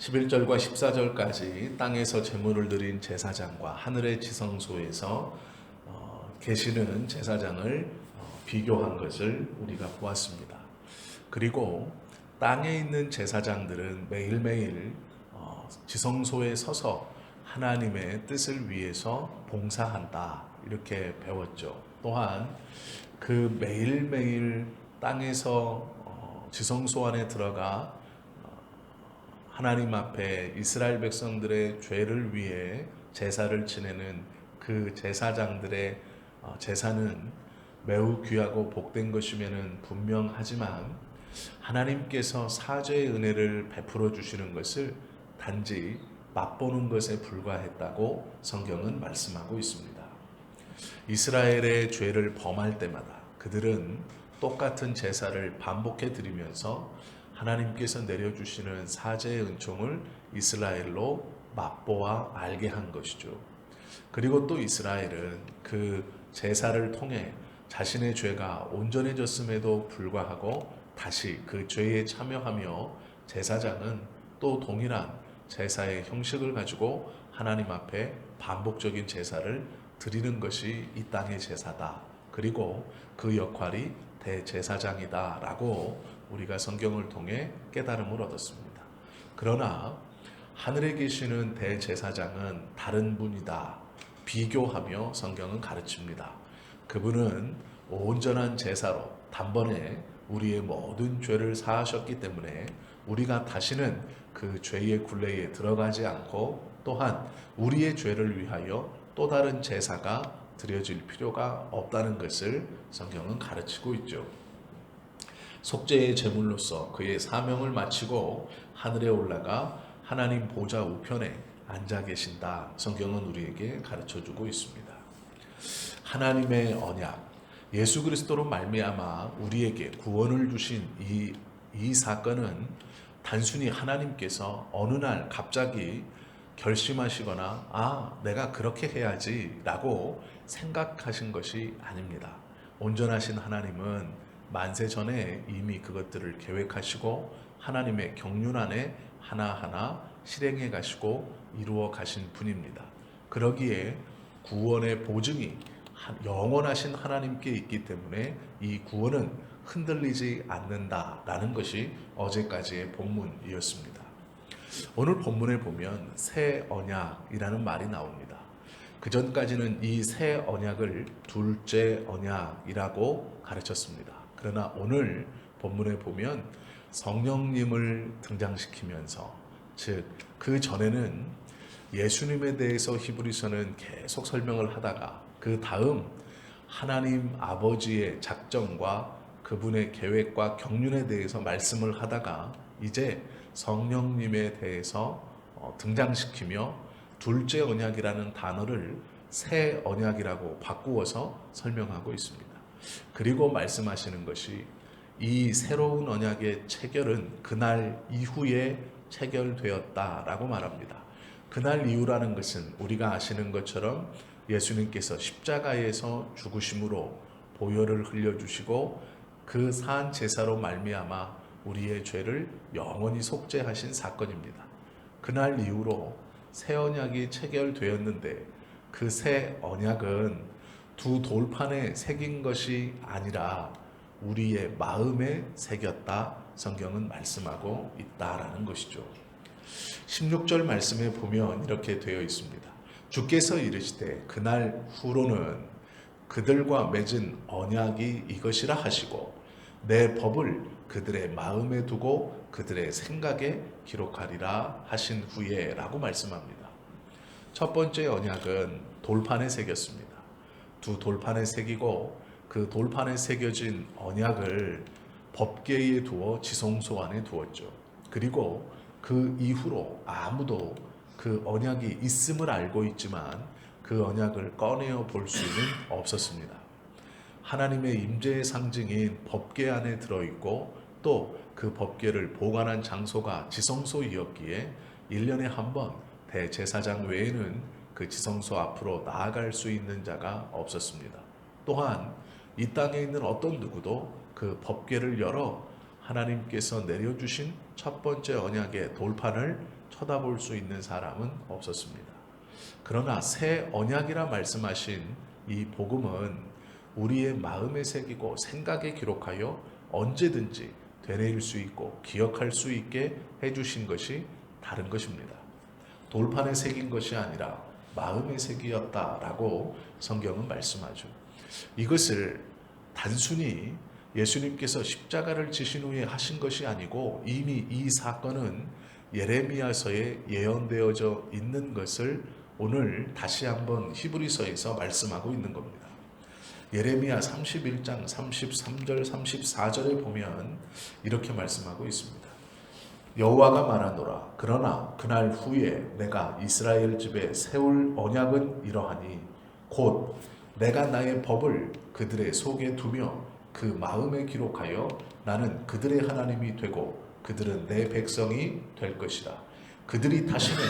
11절과 14절까지 땅에서 제물을 드린 제사장과 하늘의 지성소에서 어, 계시는 제사장을 어, 비교한 것을 우리가 보았습니다. 그리고 땅에 있는 제사장들은 매일매일 어, 지성소에 서서 하나님의 뜻을 위해서 봉사한다 이렇게 배웠죠. 또한 그 매일매일 땅에서 어, 지성소 안에 들어가 하나님 앞에 이스라엘 백성들의 죄를 위해 제사를 지내는 그 제사장들의 어, 제사는 매우 귀하고 복된 것이면은 분명하지만 하나님께서 사죄의 은혜를 베풀어 주시는 것을 단지 맛보는 것에 불과했다고 성경은 말씀하고 있습니다. 이스라엘의 죄를 범할 때마다 그들은 똑같은 제사를 반복해 드리면서 하나님께서 내려주시는 사제의 은총을 이스라엘로 맛보아 알게 한 것이죠. 그리고 또 이스라엘은 그 제사를 통해 자신의 죄가 온전해졌음에도 불구하고 다시 그 죄에 참여하며 제사장은 또 동일한 제사의 형식을 가지고 하나님 앞에 반복적인 제사를 드리는 것이 이 땅의 제사다. 그리고 그 역할이 대제사장이다라고 우리가 성경을 통해 깨달음을 얻었습니다. 그러나 하늘에 계시는 대제사장은 다른 분이다. 비교하며 성경은 가르칩니다. 그분은 온전한 제사로 단번에 우리의 모든 죄를 사하셨기 때문에 우리가 다시는 그 죄의 굴레에 들어가지 않고 또한 우리의 죄를 위하여 또 다른 제사가 드려질 필요가 없다는 것을 성경은 가르치고 있죠. 속죄의 제물로서 그의 사명을 마치고 하늘에 올라가 하나님 보좌 우편에 앉아 계신다. 성경은 우리에게 가르쳐 주고 있습니다. 하나님의 언약 예수 그리스도로 말미암아 우리에게 구원을 주신 이, 이 사건은 단순히 하나님께서 어느 날 갑자기 결심하시거나 아 내가 그렇게 해야지라고 생각하신 것이 아닙니다. 온전하신 하나님은 만세 전에 이미 그것들을 계획하시고 하나님의 경륜 안에 하나하나 실행해 가시고 이루어 가신 분입니다. 그러기에 구원의 보증이 영원하신 하나님께 있기 때문에 이 구원은 흔들리지 않는다라는 것이 어제까지의 본문이었습니다. 오늘 본문에 보면 새 언약이라는 말이 나옵니다. 그 전까지는 이 새 언약을 둘째 언약이라고 가르쳤습니다. 그러나 오늘 본문에 보면 성령님을 등장시키면서 즉 그 전에는 예수님에 대해서 히브리서는 계속 설명을 하다가 그 다음 하나님 아버지의 작정과 그분의 계획과 경륜에 대해서 말씀을 하다가 이제 성령님에 대해서 어, 등장시키며 둘째 언약이라는 단어를 새 언약이라고 바꾸어서 설명하고 있습니다. 그리고 말씀하시는 것이 이 새로운 언약의 체결은 그날 이후에 체결되었다라고 말합니다. 그날 이후라는 것은 우리가 아시는 것처럼 예수님께서 십자가에서 죽으심으로 보혈을 흘려 주시고 그 산 제사로 말미암아 우리의 죄를 영원히 속죄하신 사건입니다. 그날 이후로 새 언약이 체결되었는데 그 새 언약은 두 돌판에 새긴 것이 아니라 우리의 마음에 새겼다 성경은 말씀하고 있다라는 것이죠. 16절 말씀에 보면 이렇게 되어 있습니다. 주께서 이르시되 그날 후로는 그들과 맺은 언약이 이것이라 하시고 내 법을 그들의 마음에 두고 그들의 생각에 기록하리라 하신 후에라고 말씀합니다. 첫 번째 언약은 돌판에 새겼습니다. 두 돌판에 새기고 그 돌판에 새겨진 언약을 법계에 두어 지성소 안에 두었죠. 그리고 그 이후로 아무도 그 언약이 있음을 알고 있지만 그 언약을 꺼내어 볼 수는 없었습니다. 하나님의 임재의 상징인 법계 안에 들어 있고 또 그 법계를 보관한 장소가 지성소이었기에 1년에 한 번 대제사장 외에는 그 지성소 앞으로 나아갈 수 있는 자가 없었습니다. 또한 이 땅에 있는 어떤 누구도 그 법궤를 열어 하나님께서 내려주신 첫 번째 언약의 돌판을 쳐다볼 수 있는 사람은 없었습니다. 그러나 새 언약이라 말씀하신 이 복음은 우리의 마음에 새기고 생각에 기록하여 언제든지 되뇌일 수 있고 기억할 수 있게 해주신 것이 다른 것입니다. 돌판에 새긴 것이 아니라 마음에 새기었다라고 성경은 말씀하죠. 이것을 단순히 예수님께서 십자가를 지신 후에 하신 것이 아니고 이미 이 사건은 예레미야서에 예언되어져 있는 것을 오늘 다시 한번 히브리서에서 말씀하고 있는 겁니다. 예레미야 31장 33절 34절에 보면 이렇게 말씀하고 있습니다. 여호와가 말하노라 그러나 그날 후에 내가 이스라엘 집에 세울 언약은 이러하니 곧 내가 나의 법을 그들의 속에 두며 그 마음에 기록하여 나는 그들의 하나님이 되고 그들은 내 백성이 될 것이다. 그들이 다시는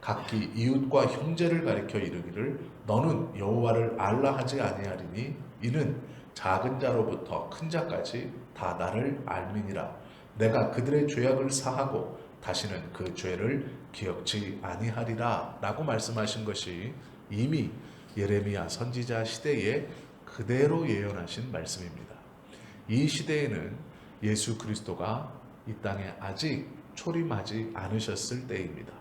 각기 이웃과 형제를 가리켜 이르기를 너는 여호와를 알라 하지 아니하리니 이는 작은 자로부터 큰 자까지 다 나를 알미니라. 내가 그들의 죄악을 사하고 다시는 그 죄를 기억지 아니하리라 라고 말씀하신 것이 이미 예레미야 선지자 시대에 그대로 예언하신 말씀입니다. 이 시대에는 예수 그리스도가 이 땅에 아직 초림하지 않으셨을 때입니다.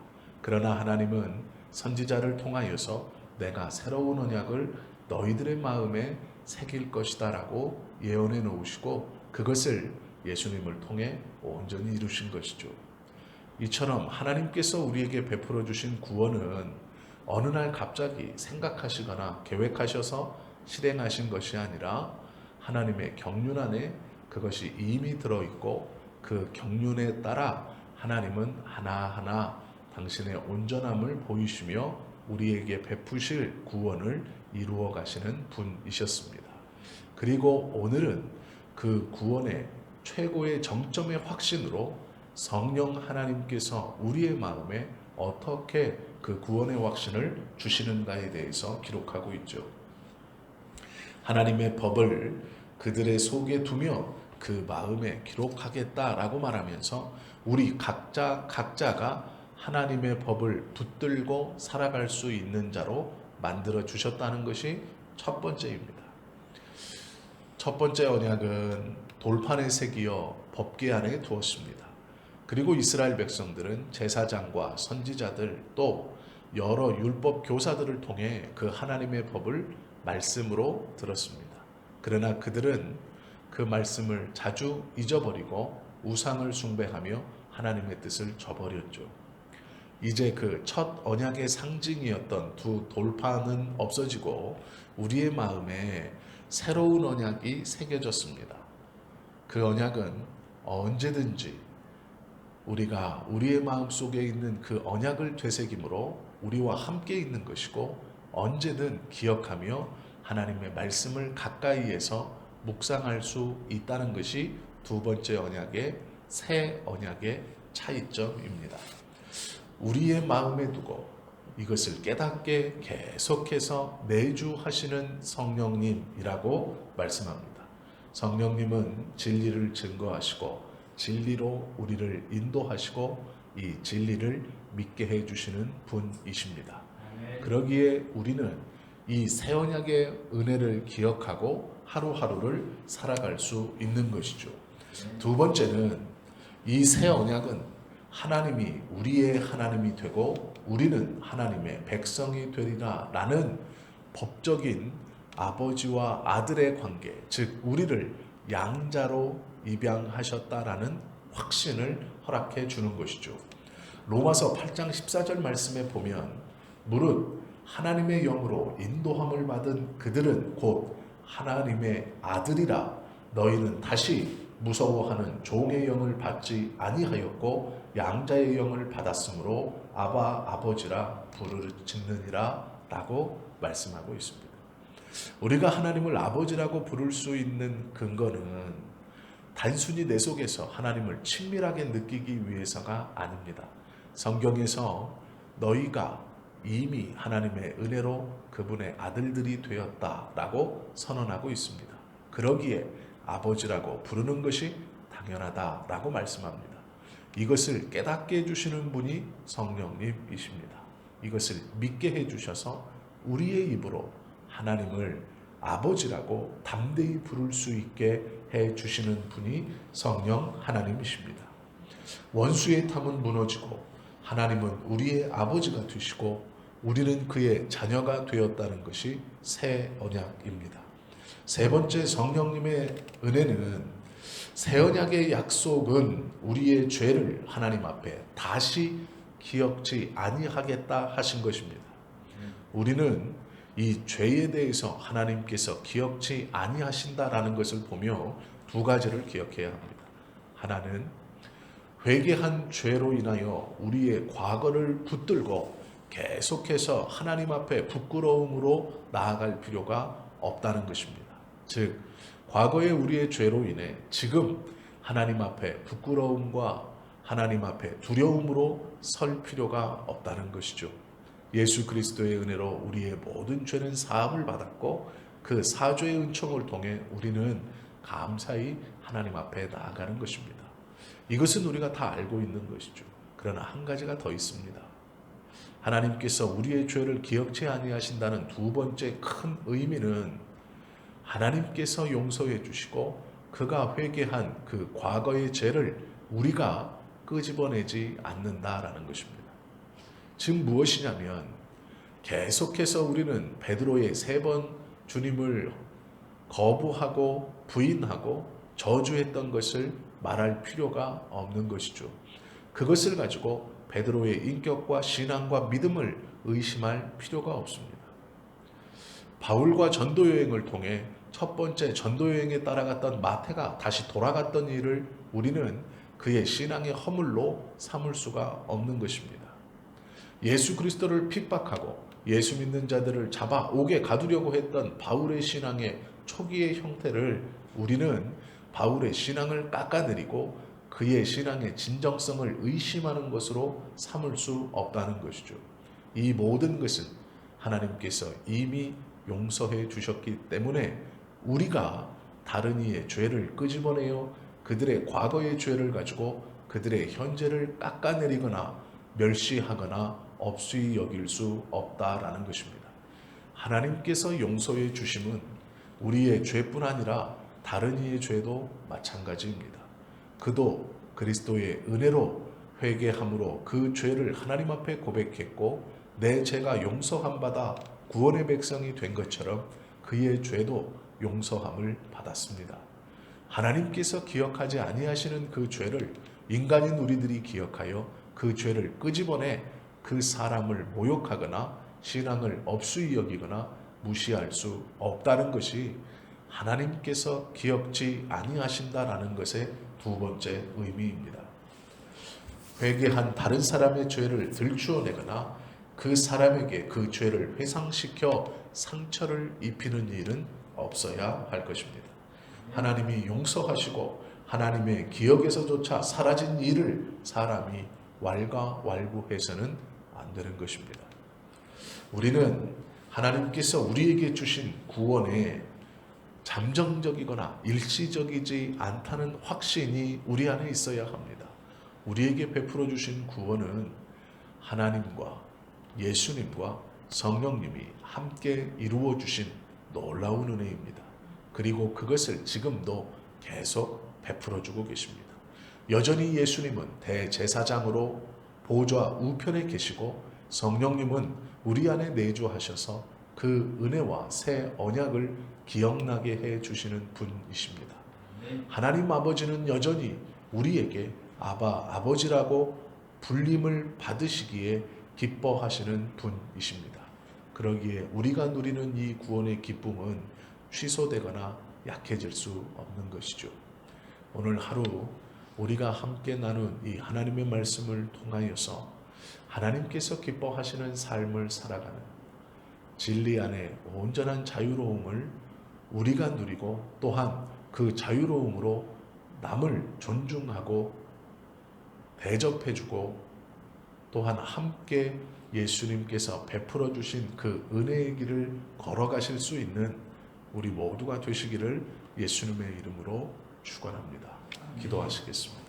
그러나 하나님은 선지자를 통하여서 내가 새로운 언약을 너희들의 마음에 새길 것이다라고 예언해 놓으시고 그것을 예수님을 통해 온전히 이루신 것이죠. 이처럼 하나님께서 우리에게 베풀어 주신 구원은 어느 날 갑자기 생각하시거나 계획하셔서 실행하신 것이 아니라 하나님의 경륜 안에 그것이 이미 들어 있고 그 경륜에 따라 하나님은 하나하나 당신의 온전함을 보이시며 우리에게 베푸실 구원을 이루어 가시는 분이셨습니다. 그리고 오늘은 그 구원의 최고의 정점의 확신으로 성령 하나님께서 우리의 마음에 어떻게 그 구원의 확신을 주시는가에 대해서 기록하고 있죠. 하나님의 법을 그들의 속에 두며 그 마음에 기록하겠다라고 말하면서 우리 각자 각자가 하나님의 법을 붙들고 살아갈 수 있는 자로 만들어 주셨다는 것이 첫 번째입니다. 첫 번째 언약은 돌판에 새기어 법궤 안에 두었습니다. 그리고 이스라엘 백성들은 제사장과 선지자들 또 여러 율법 교사들을 통해 그 하나님의 법을 말씀으로 들었습니다. 그러나 그들은 그 말씀을 자주 잊어버리고 우상을 숭배하며 하나님의 뜻을 저버렸죠. 이제 그 첫 언약의 상징이었던 두 돌판은 없어지고 우리의 마음에 새로운 언약이 새겨졌습니다. 그 언약은 언제든지 우리가 우리의 마음 속에 있는 그 언약을 되새김으로 우리와 함께 있는 것이고 언제든 기억하며 하나님의 말씀을 가까이에서 묵상할 수 있다는 것이 두 번째 언약의 새 언약의 차이점입니다. 우리의 마음에 두고 이것을 깨닫게 계속해서 매주 하시는 성령님이라고 말씀합니다. 성령님은 진리를 증거하시고 진리로 우리를 인도하시고 이 진리를 믿게 해 주시는 분이십니다. 그러기에 우리는 이 새 언약의 은혜를 기억하고 하루하루를 살아갈 수 있는 것이죠. 두 번째는 이 새 언약은 하나님이 우리의 하나님이 되고 우리는 하나님의 백성이 되리라 라는 법적인 아버지와 아들의 관계, 즉 우리를 양자로 입양하셨다라는 확신을 허락해 주는 것이죠. 로마서 8장 14절 말씀에 보면 무릇 하나님의 영으로 인도함을 받은 그들은 곧 하나님의 아들이라 너희는 다시 무서워하는 종의 영을 받지 아니하였고 양자의 영을 받았으므로 아바 아버지라 부르짖느니라 라고 말씀하고 있습니다. 우리가 하나님을 아버지라고 부를 수 있는 근거는 단순히 내 속에서 하나님을 친밀하게 느끼기 위해서가 아닙니다. 성경에서 너희가 이미 하나님의 은혜로 그분의 아들들이 되었다라고 선언하고 있습니다. 그러기에 아버지라고 부르는 것이 당연하다라고 말씀합니다. 이것을 깨닫게 해주시는 분이 성령님이십니다. 이것을 믿게 해주셔서 우리의 입으로 하나님을 아버지라고 담대히 부를 수 있게 해 주시는 분이 성령 하나님이십니다. 원수의 탐은 무너지고 하나님은 우리의 아버지가 되시고 우리는 그의 자녀가 되었다는 것이 새 언약입니다. 세 번째 성령님의 은혜는 새 언약의 약속은 우리의 죄를 하나님 앞에 다시 기억지 아니하겠다 하신 것입니다. 우리는 이 죄에 대해서 하나님께서 기억지 아니하신다라는 것을 보며 두 가지를 기억해야 합니다. 하나는 회개한 죄로 인하여 우리의 과거를 붙들고 계속해서 하나님 앞에 부끄러움으로 나아갈 필요가 없다는 것입니다. 즉, 과거의 우리의 죄로 인해 지금 하나님 앞에 부끄러움과 하나님 앞에 두려움으로 설 필요가 없다는 것이죠. 예수 그리스도의 은혜로 우리의 모든 죄는 사함을 받았고 그 사죄의 은총을 통해 우리는 감사히 하나님 앞에 나아가는 것입니다. 이것은 우리가 다 알고 있는 것이죠. 그러나 한 가지가 더 있습니다. 하나님께서 우리의 죄를 기억치 아니하신다는 두 번째 큰 의미는 하나님께서 용서해 주시고 그가 회개한 그 과거의 죄를 우리가 끄집어내지 않는다라는 것입니다. 즉 무엇이냐면 계속해서 우리는 베드로의 세 번 주님을 거부하고 부인하고 저주했던 것을 말할 필요가 없는 것이죠. 그것을 가지고 베드로의 인격과 신앙과 믿음을 의심할 필요가 없습니다. 바울과 전도 여행을 통해 첫 번째 전도 여행에 따라갔던 마태가 다시 돌아갔던 일을 우리는 그의 신앙의 허물로 삼을 수가 없는 것입니다. 예수 그리스도를 핍박하고 예수 믿는 자들을 잡아 옥에 가두려고 했던 바울의 신앙의 초기의 형태를 우리는 바울의 신앙을 깎아내리고 그의 신앙의 진정성을 의심하는 것으로 삼을 수 없다는 것이죠. 이 모든 것은 하나님께서 이미 용서해 주셨기 때문에 우리가 다른 이의 죄를 끄집어내어 그들의 과거의 죄를 가지고 그들의 현재를 깎아내리거나 멸시하거나 업수히 여길 수 없다라는 것입니다. 하나님께서 용서해 주심은 우리의 죄뿐 아니라 다른 이의 죄도 마찬가지입니다. 그도 그리스도의 은혜로 회개함으로 그 죄를 하나님 앞에 고백했고 내 죄가 용서함 받아 구원의 백성이 된 것처럼 그의 죄도 용서함을 받았습니다. 하나님께서 기억하지 아니하시는 그 죄를 인간인 우리들이 기억하여 그 죄를 끄집어내 그 사람을 모욕하거나 신앙을 업수히 여기거나 무시할 수 없다는 것이 하나님께서 기억지 아니하신다라는 것의 두 번째 의미입니다. 회개한 다른 사람의 죄를 들추어내거나 그 사람에게 그 죄를 회상시켜 상처를 입히는 일은 없어야 할 것입니다. 하나님이 용서하시고 하나님의 기억에서조차 사라진 일을 사람이 왈가왈부해서는 안 되는 것입니다. 우리는 하나님께서 우리에게 주신 구원에 잠정적이거나 일시적이지 않다는 확신이 우리 안에 있어야 합니다. 우리에게 베풀어 주신 구원은 하나님과 예수님과 성령님이 함께 이루어 주신 놀라운 은혜입니다. 그리고 그것을 지금도 계속 베풀어 주고 계십니다. 여전히 예수님은 대제사장으로 보좌 우편에 계시고 성령님은 우리 안에 내주하셔서 그 은혜와 새 언약을 기억나게 해 주시는 분이십니다. 하나님 아버지는 여전히 우리에게 아바 아버지라고 불림을 받으시기에 기뻐하시는 분이십니다. 그러기에 우리가 누리는 이 구원의 기쁨은 취소되거나 약해질 수 없는 것이죠. 오늘 하루 우리가 함께 나눈 이 하나님의 말씀을 통하여서 하나님께서 기뻐하시는 삶을 살아가는 진리 안에 온전한 자유로움을 우리가 누리고 또한 그 자유로움으로 남을 존중하고 대접해주고 또한 함께 예수님께서 베풀어 주신 그 은혜의 길을 걸어가실 수 있는 우리 모두가 되시기를 예수님의 이름으로 축원합니다. 기도하시겠습니다.